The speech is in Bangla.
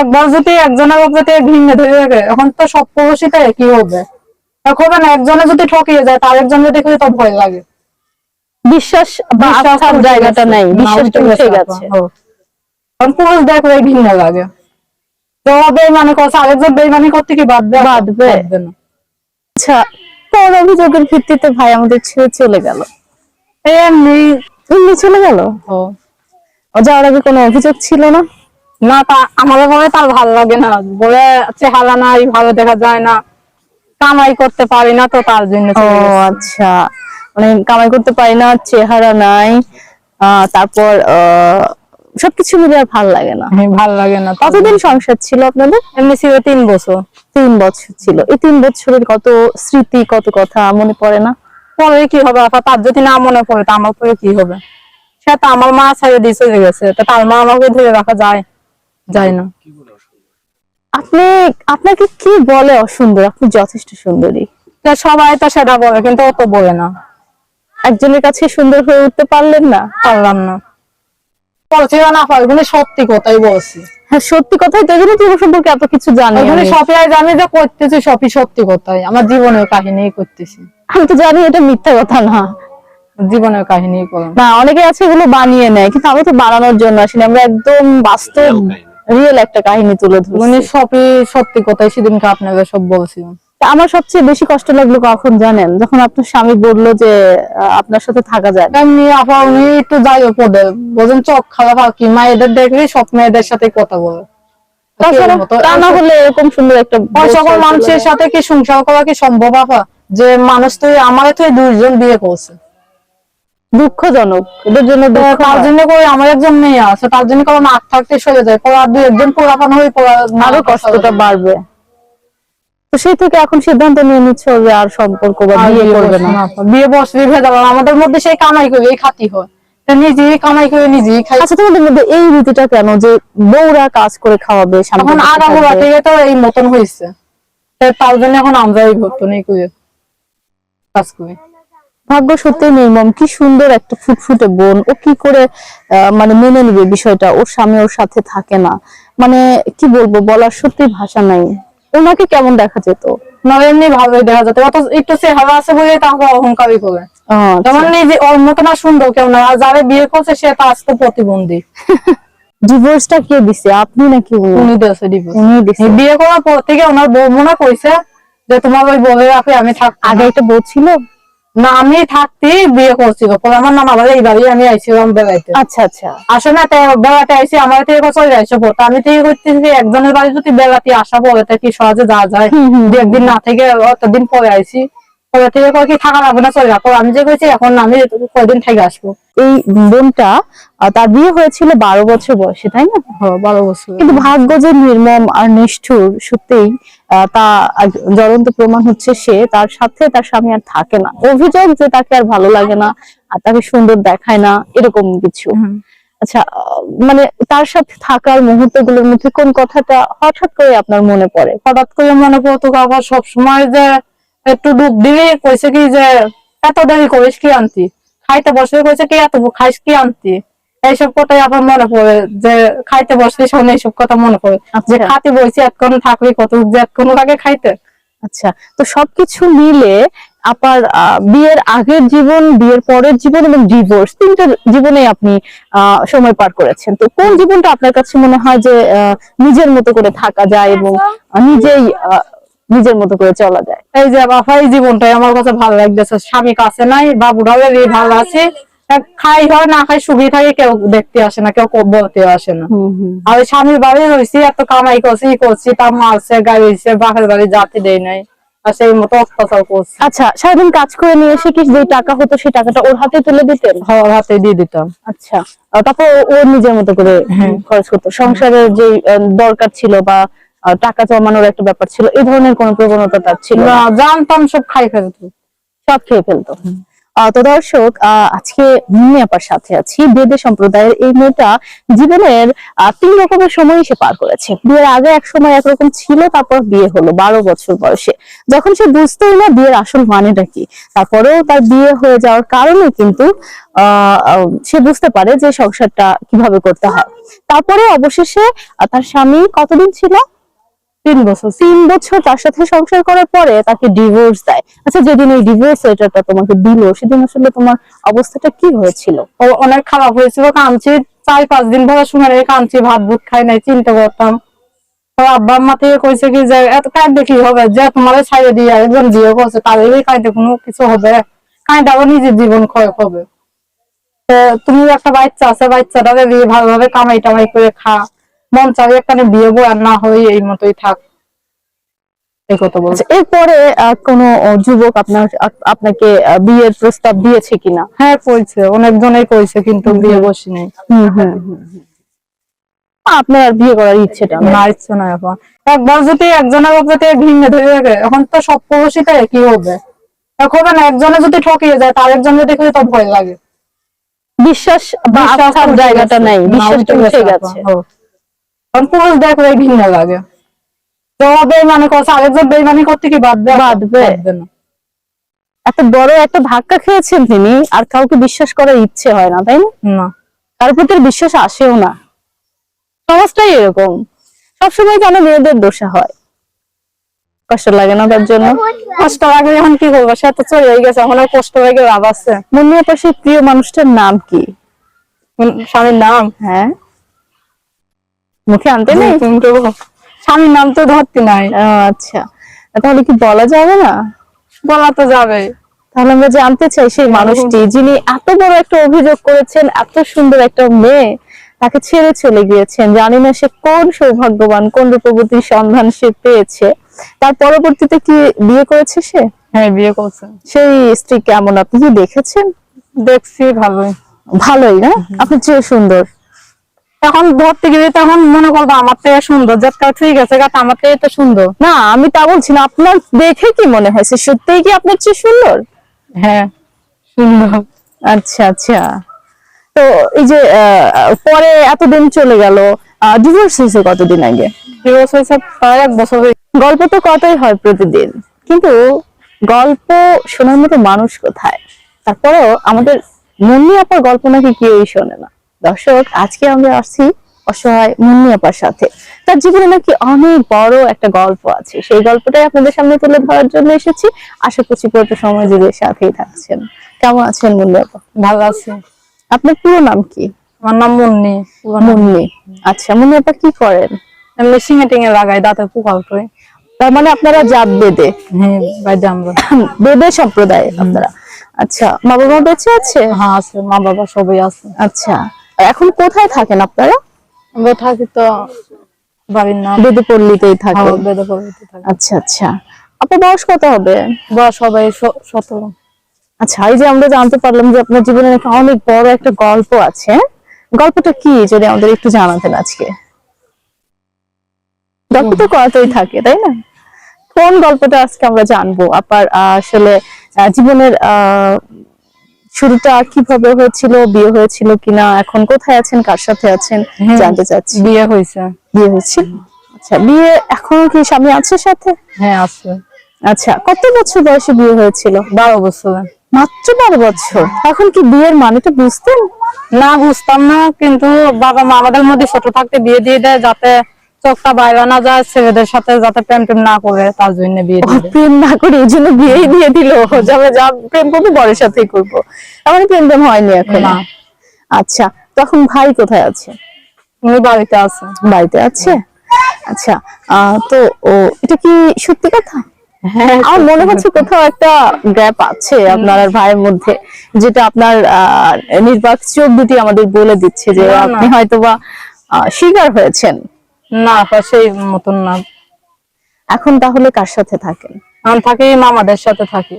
একবার যদি একজনের উপর ভিন্ন ধরে রাখে এখন তো সব কি হবে। এখন হবে না একজনে যদি ঠকিয়ে যায় তার একজন যদি তো ভয় লাগে। বিশ্বাস বা আস্থার জায়গাটা নাই বিশ্বাসটা উঠে গেছে গেছে এখন। ও। কারণ পুরুষ দেখলে ঘৃণ্য লাগে। তো বেইমানি করছে আরেকজন বেইমানি করতে কি বাদ আচ্ছা তোর অভিযোগের ভিত্তিতে ভাই আমাদের ছেড়ে চলে গেল। এমনি। এমনি চলে গেল। ও যাওয়ার আগে কোনো অভিযোগ ছিল না? না তা আমাদের বলে তার ভালো লাগে না। বলে চেহারা নাই ভালো দেখা যায় না। কামাই করতে পারি না তো তার জন্য ও আচ্ছা। মানে কামাই করতে পারি না চেহারা নাই তারপর সবকিছু মিলে আর ভালো লাগে না। হ্যাঁ, ভালো লাগে না কতদিন সংসার ছিল আপনাদের? এমনি ছিল তিন বছর। তিন বছর ছিল। এই তিন বছরের কত স্মৃতি কত কথা মনে পড়ে না? পরে কি হবে আপা তার যদি না মনে পড়ে তা আমার পরে কি হবে? সে তো আমার মা ছেড়ে দিয়ে চলে গেছে তা তার মা আমাকে ধরে রাখা যায়। যায় না। আপনি আপনাকে কি বলে অসুন্দর? আপনি যথেষ্ট সুন্দরী। তা সবাই তো সেটা বলে কিন্তু ও তো বলে না। একজনের কাছে সুন্দর হয়ে উঠতে পারলেন না? পারলাম না। বলছিল না আপা সত্যি কথাই বলছি। হ্যাঁ সত্যি কথাই তো এই জন্য সম্পর্কে এত কিছু জানি। সবই যে করতেছি সবই সত্যি কথাই। আমার জীবনের কাহিনী করতেছি। আমি তো জানি এটা মিথ্যা কথা না। জীবনের কাহিনী করলাম। না অনেকে আছে এগুলো বানিয়ে নেয় কিন্তু আমি তো বানানোর জন্য আসিনি। আমরা একদম বাস্তব রিয়েল একটা কাহিনী তুলে ধরছি। মানে সবই সত্যি কথাই সেদিনকে আপনাকে সব বলছিলাম। আমার সবচেয়ে বেশি কষ্ট লাগল কখন জানেন? যখন আপনার স্বামী বলল যে আপনার সাথে থাকা যায়। এমনি আপা উনি একটু যাই পদে বোঝেন চোখ খারাপ আর কি? মায়েদের দেখলে সব মেয়েদের সাথে কথা বলে। তা না হলে এরকম সুন্দর একটা সকল মানুষের সাথে কি সংসার করা কি সম্ভব আপা? যে মানুষ তুই আমার তো দুইজন বিয়ে করছে। দুঃখজনক। এদের জন্য তার জন্য করে আমার একজন মেয়ে আছে তার জন্য করে নাক থাকতে সরে যায়। আর দুই একজন পোড়াপান হয়ে পড়া আরও কষ্টটা বাড়বে। তো সেই থেকে এখন সিদ্ধান্ত নিয়ে নিচ্ছে যে আর সম্পর্ক বা বিয়ে করবে না। বিয়ে ভেজা যাবে আমাদের মধ্যে সেই কামাই করে এই খাতি হয়। নিজেই কামাই করে নিজেই খাই। আচ্ছা তোমাদের মধ্যে এই রীতিটা কেন যে বউরা কাজ করে খাওয়াবে এখন আগাগোড়া থাকবে? থেকে তো এই মতন হয়েছে তার জন্য এখন আমরা এই ঘটনা নেই করে কাজ করি। ভাগ্য সত্যি নির্মম। কি সুন্দর একটা ফুটফুটে বোন। ও কি করে মানে মেনে নিবে বিষয়টা? ওর স্বামী ওর সাথে থাকে না। মানে কি বলব বলার সত্যি ভাষা নাই। ওনাকে কেমন দেখা যেত? না এমনি দেখা যাচ্ছে অত একটু চেহারা আছে বলে তাকে অহংকারই করে যেমন নিজে ওর মতো না সুন্দর কেউ না। যারা বিয়ে করছে সে তো প্রতিবন্ধী। ডিভোর্সটা কে দিছে? আপনি নাকি উনি? উনি ডিভোর্স উনি দিছে। বিয়ে করার পর থেকে ওনার বউ মনে কইছে যে তোমার ওই আমি থাক আগে একটা বউ ছিল? না আমি থাকতে বিয়ে করছি আমার নাম আবার আমি আইছিলাম বেড়াইতে। আচ্ছা আচ্ছা। আসো না তাই বেড়াতে আমার থেকে চলে পড়তে আমি থেকে করতেছি একজনের বাড়ি যদি বেড়াতে আসা পরে কি সহজে যাওয়া যায়? দু একদিন না থেকে অতদিন পরে আইসি পরে থেকে কি থাকা লাগবে না চলে যাব আমি যে কইছি এখন আমি কয়দিন থেকে আসব। এই বোনটা তার বিয়ে হয়েছিল বারো বছর বয়সে তাই না? বারো বছর। কিন্তু ভাগ্য যে নির্মম আর নিষ্ঠুর সত্যিই তা জ্বলন্ত প্রমাণ হচ্ছে সে তার সাথে তার স্বামী আর থাকে না। অভিযোগ যে তাকে আর ভালো লাগে না আর তাকে সুন্দর দেখায় না এরকম কিছু। আচ্ছা মানে তার সাথে থাকার মুহূর্তগুলোর মধ্যে কোন কথাটা হঠাৎ করে আপনার মনে পড়ে? হঠাৎ করে মনে পড়তো আবার সব সময় যে একটু ডুব দিলে কইছে কি যে এত দেরি করিস কি আনতি? খাইতে বসলে কইছে কি এত খাইস কি আনতি? এইসব কথাই আবার মনে পড়ে যে খাইতে বসলে শোনে এইসব কথা মনে পড়ে। যে আচ্ছা। খাতে বসে এতক্ষণ থাকবি কত যে এতক্ষণ আগে খাইতে। আচ্ছা তো সবকিছু মিলে আপনার আহ, বিয়ের আগের জীবন বিয়ের পরের জীবন এবং ডিভোর্স তিনটা জীবনে আপনি আহ, সময় পার করেছেন। তো কোন জীবনটা আপনার কাছে মনে হয় যে আহ, নিজের মতো করে থাকা যায় এবং নিজেই আহ, নিজের মতো করে চলা যায়? এই যে বাবা এই জীবনটাই আমার কাছে ভালো লাগতেছে। স্বামী কাছে নাই বাবুরাও ভালো আছে। খাই হয় না খাই সুখী থাকে কেউ দেখতে আসে না কেউ বলতে আসে না। আর স্বামীর বাড়ি রয়েছি এত কামাই করছি করছি তা মারছে গাড়ি হয়েছে বাপের বাড়ি জাতি দেয় নাই। আর সেই মতো অত্যাচার করছে। আচ্ছা সারাদিন কাজ করে নিয়ে এসে কি যে টাকা হতো সেই টাকাটা ওর হাতে তুলে দিতেন? ঘর হাতে দিয়ে দিতাম। আচ্ছা তারপর ও- নিজের মতো করে খরচ করতো। সংসারের যে দরকার ছিল বা টাকা জমানোর একটা ব্যাপার ছিল। এই ধরনের কোনো প্রবণতা তার ছিল জানতাম সব খাই ফেলতো। সব খেয়ে ফেলতো। তো দর্শক আজকে মুন্নি আপার সাথে আছি। বেদে সম্প্রদায়ের এই মেয়েটা জীবনের তিন রকমের সময় সে পার করেছে। বিয়ের আগে এক সময় একরকম ছিল তারপর বিয়ে হলো বারো বছর বয়সে। যখন সে বুঝতেই না বিয়ের আসল মানেটা কি তারপরেও তার বিয়ে হয়ে যাওয়ার কারণে কিন্তু সে বুঝতে পারে যে সংসারটা কীভাবে করতে হয়। তারপরে অবশেষে তার স্বামী কতদিন ছিল? তিন বছর তিন বছর তার সাথে সংসার করার পরে তাকে ডিভোর্স দেয়। আচ্ছা যেদিন এই ডিভোর্স লেটারটা তোমাকে দিল, সেদিন আসলে তোমার অবস্থাটা কি হয়েছিল? ও, অনেক খারাপ হয়েছিল, কাঁদছি। চার, পাঁচ দিন ধরে শুনে কাঁদছি, ভাত ভুত খাই নাই, চিন্তা করতাম। আব্বা আম্মা থেকে কইছে কি যে, এত কাঁদতে কি হবে? যে, তোমার ছাইড়ে দিয়ে একজন বিয়ে করছে তাদের কাঁদতে কোনো কিছু হবে? কাঁদতে আবার নিজের জীবন ক্ষয় হবে। তুমি একটা বাচ্চা আছে বাচ্চাটাকে দিয়ে ভালোভাবে কামাই টামাই করে খা। মন চাবে একটা বিয়ে বো আর না হই এই মতোই থাক। এই কথা বলছে। আচ্ছা এরপরে কোনো যুবক আপনার আপনাকে বিয়ের প্রস্তাব দিয়েছে কিনা? হ্যাঁ কইছে। অনেকজনেই কইছে কিন্তু বিয়ে বসি নাই। আপনার আর বিয়ে করার ইচ্ছেটা। না ইচ্ছে নাই এখন একবার যদি একজনের উপরে ভিন্ন ধরে রাখে এখন তো সব কি হবে? এখন না একজনে যদি ঠকিয়ে যায় তার একজন যদি তো ভয় লাগে। বিশ্বাস বা আস্থার জায়গাটা। নাই না, উঠে উঠে গেছে এখন। কারণ পুরুষ দেখলে ভিন্ন লাগে। তো বেইমানি করছে আরেকজন বেইমানি করতে কি বাদবে বাঁধবে। বাঁধবে না। এত বড় একটা ধাক্কা খেয়েছেন তিনি আর কাউকে বিশ্বাস করার ইচ্ছে হয় না তাই না? তার প্রতি বিশ্বাস আসেও না। সমাজটাই এরকম। সবসময় কেন মেয়েদের দোষা হয়? কষ্ট লাগে না তার জন্য? কষ্ট লাগে এখন কি করব? সে তো চলে গেছে এখন আর কষ্ট লাগে লাভ আছে। মনে হয় সেই প্রিয় মানুষটার নাম কি? স্বামীর নাম? হ্যাঁ। মুখে আনতে নেই? স্বামীর নাম তো ধরতে নাই। আচ্ছা। তাহলে কি বলা যাবে না? বলা তো যাবে তাহলে আমরা জানতে চাই সেই মানুষটি যিনি এত বড় একটা অভিযোগ করেছেন এত সুন্দর একটা মেয়ে তাকে ছেড়ে চলে গিয়েছেন। জানি না সে কোন সৌভাগ্যবান কোন রূপবতীর সন্ধান সে পেয়েছে। তার পরবর্তীতে কি বিয়ে করেছে সে? হ্যাঁ বিয়ে করছে। সেই স্ত্রী কেমন? আপনি কি দেখেছেন? দেখছি ভালোই। ভালোই না? আপনি চেয়ে সুন্দর। এখন ধরতে গেলে তখন মনে করব আমার থেকে সুন্দর যেটা ঠিক আছে আমার তো সুন্দর। না আমি তা বলছি না আপনার দেখে কি মনে হয়েছে? সত্যিই কি আপনার চেয়ে সুন্দর? হ্যাঁ সুন্দর। আচ্ছা আচ্ছা। তো এই যে পরে এতদিন চলে গেল ডিভোর্স হয়েছে কতদিন আগে? ডিভোর্স হয়েছে প্রায় এক বছর হয়ে- গল্প তো কতই হয় প্রতিদিন কিন্তু গল্প শোনার মতো মানুষ কোথায়? তারপরেও আমাদের মুন্নি আপার গল্প নাকি কেউই শোনে না। দর্শক আজকে আমরা আসছি অসহায় মুন্নি আপার সাথে। তার জীবনে নাকি অনেক বড় একটা গল্প আছে। সেই গল্পটাই আপনাদের সামনে তুলে ধরার জন্য এসেছি। আশা করছি পুরোটা সময় জুড়ে সাথেই থাকছেন। কেমন আছেন মুন্নি আপা? ভালো আছে। আপনার পুরো নাম কি? আমার নাম মুন্নি। মুন্নি। আচ্ছা মুন্নি আপা কি করেন? সিঙে টিঙে লাগাই দাঁতে পোকা উঠে তার মানে আপনারা জাত বেদে? হ্যাঁ বেদে সম্প্রদায় আপনারা। আচ্ছা মা বাবা বেঁচে আছে? হ্যাঁ আছে মা বাবা সবাই আছে। আচ্ছা। এখন কোথায় থাকেন আপনারা? আমরা থাকি তো বাড়ির নাম। বেদে পল্লীতেই থাকেন। হ্যাঁ, বেদে পড়তে থাকি। আচ্ছা আচ্ছা। আপনার বয়স কত হবে? বা সবাই সতেরো। আচ্ছা এই যে আমরা জানতে পারলাম যে আপনার জীবনে নাকি অনেক বড় একটা গল্প আছে। গল্পটা কি যদি আমাদের একটু জানাতেন আজকে? গল্প তো কতই থাকে তাই না? কোন গল্পটা আজকে আমরা জানব? আহ, আসলে জীবনের আহ, শুরুটা কীভাবে হয়েছিল বিয়ে হয়েছিল কিনা এখন কোথায় আছেন কার সাথে আছেন। জানতে চাচ্ছি। বিয়ে হয়েছে। বিয়ে হয়েছিল আচ্ছা বিয়ে এখনও কি স্বামী আছে সাথে? হ্যাঁ আছে। আচ্ছা কত বছর বয়সে বিয়ে হয়েছিল? বারো বছর। মাত্র বারো বছর? এখন কি বিয়ের মানেটা বুঝতেন? না বুঝতাম না কিন্তু বাবা মা আমাদের মধ্যে ছোট থাকতে বিয়ে দিয়ে দেয় যাতে চোখটা বাইরে না যায় ছেলেদের সাথে যাতে প্রেম টেম না করে তার জন্য বিয়ে প্রেম না করে এই জন্য বিয়েই দিয়ে দিল। যাবে যা প্রেম করব বরের সাথেই করব। এমন প্রেম টেম হয়নি এখন। আচ্ছা তখন ভাই কোথায় আছে? উনি বাড়িতে আছে। বাড়িতে আছে? আচ্ছা আহ, তো ও এটা কি সত্যি কথা? হ্যাঁ আমার মনে হচ্ছে কোথাও একটা গ্যাপ আছে আপনার আর ভাইয়ের মধ্যে যেটা আপনার আহ, নির্বাক চোখ দুটি আমাদের বলে দিচ্ছে যে। আপনি হয়তোবা আহ, শিকার হয়েছেন। না সেই মতন না। এখন তাহলে কার সাথে থাকেন? আমি থাকি মামাদের সাথে থাকি।